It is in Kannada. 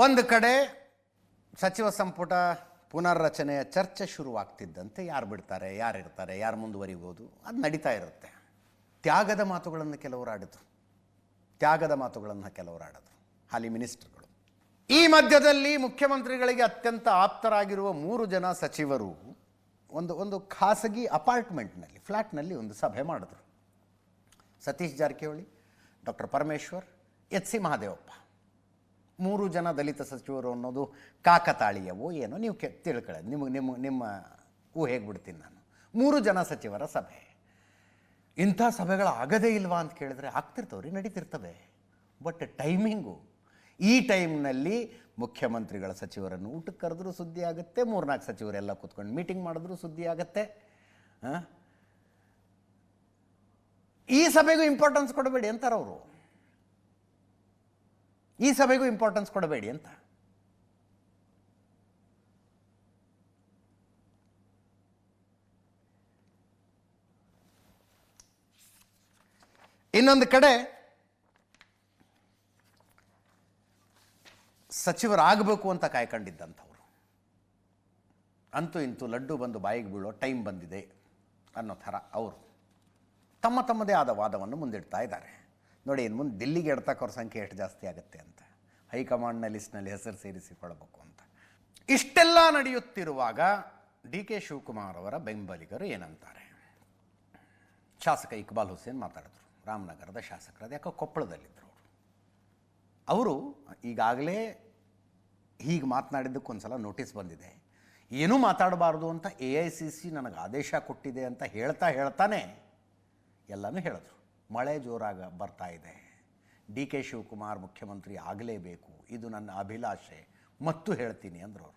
ಒಂದು ಕಡೆ ಸಚಿವ ಸಂಪುಟ ಪುನರ್ರಚನೆಯ ಚರ್ಚೆ ಶುರುವಾಗ್ತಿದ್ದಂತೆ ಯಾರು ಬಿಡ್ತಾರೆ, ಯಾರು ಇರ್ತಾರೆ, ಯಾರು ಮುಂದುವರಿಬೋದು, ಅದು ನಡೀತಾ ಇರುತ್ತೆ. ತ್ಯಾಗದ ಮಾತುಗಳನ್ನು ಕೆಲವರು ಆಡಿದ್ರು. ತ್ಯಾಗದ ಮಾತುಗಳನ್ನು ಕೆಲವರು ಆಡಿದ್ರು. ಹಾಲಿ ಮಿನಿಸ್ಟರ್ಗಳು. ಈ ಮಧ್ಯದಲ್ಲಿ ಮುಖ್ಯಮಂತ್ರಿಗಳಿಗೆ ಅತ್ಯಂತ ಆಪ್ತರಾಗಿರುವ ಮೂರು ಜನ ಸಚಿವರು ಒಂದು ಒಂದು ಖಾಸಗಿ ಅಪಾರ್ಟ್ಮೆಂಟ್ನಲ್ಲಿ ಫ್ಲ್ಯಾಟ್ನಲ್ಲಿ ಒಂದು ಸಭೆ ಮಾಡಿದ್ರು. Satish Jarkiholi, doctor Parameshwar, H C Mahadevappa. ಮೂರು ಜನ ದಲಿತ ಸಚಿವರು ಅನ್ನೋದು ಕಾಕತಾಳೀಯವೋ ಏನೋ, ನೀವು ಕೆ, ತಿಳ್ಕೊಳ್ಳಿ. ನಿಮಗೆ ನಿಮ್ಮ ನಿಮ್ಮ ಊಹೆಗೆ ಬಿಡ್ತೀನಿ ನಾನು. ಮೂರು ಜನ ಸಚಿವರ ಸಭೆ. ಇಂಥ ಸಭೆಗಳು ಆಗದೇ ಇಲ್ವಾ ಅಂತ ಕೇಳಿದ್ರೆ ಆಗ್ತಿರ್ತವ್ರಿ, ನಡೀತಿರ್ತವೆ. ಬಟ್ ಟೈಮಿಂಗು, ಈ ಟೈಮ್ನಲ್ಲಿ ಮುಖ್ಯಮಂತ್ರಿಗಳ ಸಚಿವರನ್ನು ಊಟಕ್ಕೆ ಕರೆದ್ರೂ ಸುದ್ದಿ ಆಗುತ್ತೆ, ಮೂರ್ನಾಲ್ಕು ಸಚಿವರೆಲ್ಲ ಕೂತ್ಕೊಂಡು ಮೀಟಿಂಗ್ ಮಾಡಿದ್ರು ಸುದ್ದಿ ಆಗುತ್ತೆ? ಈ ಸಭೆಗೂ ಇಂಪಾರ್ಟೆನ್ಸ್ ಕೊಡಬೇಡಿ ಅಂತಾರೆ ಅವರು ಈ ಸಭೆಗೂ ಇಂಪಾರ್ಟೆನ್ಸ್ ಕೊಡಬೇಡಿ ಅಂತ. ಇನ್ನೊಂದು ಕಡೆ ಸಚಿವರಾಗಬೇಕು ಅಂತ ಕಾಯ್ಕೊಂಡಿದ್ದಂಥವ್ರು. ಅಂತೂ ಇಂತೂ ಲಡ್ಡು ಬಂದು ಬಾಯಿಗೆ ಬೀಳೋ ಟೈಮ್ ಬಂದಿದೆ ಅನ್ನೋ ಥರ ಅವರು ತಮ್ಮ ತಮ್ಮದೇ ಆದ ವಾದವನ್ನು ಮುಂದಿಡ್ತಾ ಇದ್ದಾರೆ. ನೋಡಿ ಇನ್ನು ಮುಂದೆ ದಿಲ್ಲಿಗೆ ಎಡ್ತಕ್ಕವ್ರ ಸಂಖ್ಯೆ ಎಷ್ಟು ಜಾಸ್ತಿ ಆಗುತ್ತೆ ಅಂತ. ಹೈಕಮಾಂಡ್ನ ಲಿಸ್ಟ್ನಲ್ಲಿ ಹೆಸರು ಸೇರಿಸಿಕೊಳ್ಳಬೇಕು ಅಂತ. ಇಷ್ಟೆಲ್ಲ ನಡೆಯುತ್ತಿರುವಾಗ ಡಿ ಕೆ ಶಿವಕುಮಾರ್ ಅವರ ಬೆಂಬಲಿಗರು ಏನಂತಾರೆ? ಶಾಸಕ ಇಕ್ಬಾಲ್ ಹುಸೇನ್ ಮಾತಾಡಿದ್ರು. ರಾಮನಗರದ ಶಾಸಕರು ಅದು ಯಾಕೋ ಕೊಪ್ಪಳದಲ್ಲಿದ್ದರು ಅವರು. ಅವರು ಈಗಾಗಲೇ ಹೀಗೆ ಮಾತನಾಡಿದ್ದಕ್ಕೆ ಒಂದು ಸಲ ನೋಟಿಸ್ ಬಂದಿದೆ. ಏನೂ ಮಾತಾಡಬಾರ್ದು ಅಂತ ಎ ಐ ಸಿ ಸಿ ನನಗೆ ಆದೇಶ ಕೊಟ್ಟಿದೆ ಅಂತ ಹೇಳ್ತಾ ಹೇಳ್ತಾನೆ ಎಲ್ಲನೂ ಹೇಳಿದ್ರು. ಮಳೆ ಜೋರಾಗ ಬರ್ತಾ ಇದೆ. ಡಿ ಕೆ ಶಿವಕುಮಾರ್ ಮುಖ್ಯಮಂತ್ರಿ ಆಗಲೇಬೇಕು. ಇದು ನನ್ನ ಅಭಿಲಾಷೆ. ಮತ್ತು ಹೇಳ್ತೀನಿ ಅಂದರು